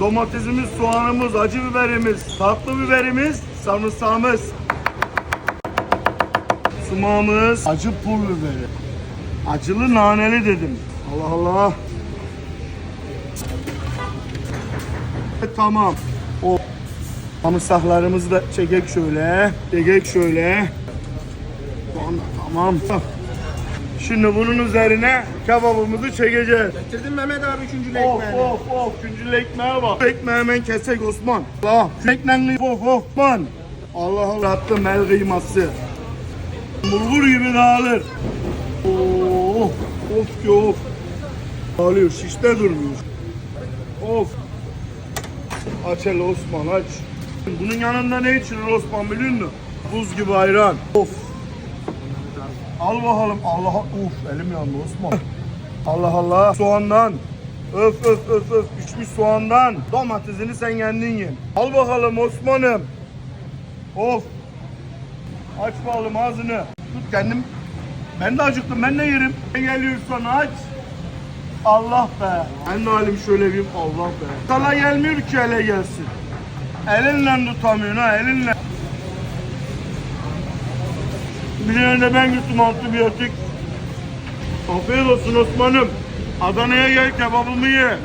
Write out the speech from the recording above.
Domatesimiz, soğanımız, acı biberimiz, tatlı biberimiz, sarımsağımız. Sumağımız, acı pul biberi. Acılı naneli dedim. Allah Allah. Tamam. O sarımsaklarımızı da çekek şöyle. Çekek şöyle. Tamam. Şimdi bunun üzerine kebabımızı çekeceğiz. Getirdin Mehmet abi üçüncü Of ekmeğini. of of küncül ekmeğe bak. Şu ekmeği hemen kesek Osman. Allah. Şu ekmeğini of Osman. Allah Allah attım el kıyması. Bulgur gibi dağılır. Oh, of ki of. Dağılıyor şişte durmuyor. Of. Aç hele Osman aç. Bunun yanında ne içilir Osman biliyor musun? Buz gibi ayran. Of. Al bakalım. Allah uf elim yandı Osman. Allah Allah. Soğandan. Öf öf öf öf pişmiş soğandan. Domatesini sen kendin ye. Al bakalım Osman'ım. Of. Aç bakalım ağzını. Tut kendim. Ben de acıktım ben de yerim. Ne geliyorsan aç. Allah be. Ben de halim şöyle bir Allah be. Sana gelmiyor ki ele gelsin. Elinle tutamıyorsun ha elinle. Bir de ben gittim antibiyotik. Afiyet olsun Osman'ım. Adana'ya gel kebabımı ye.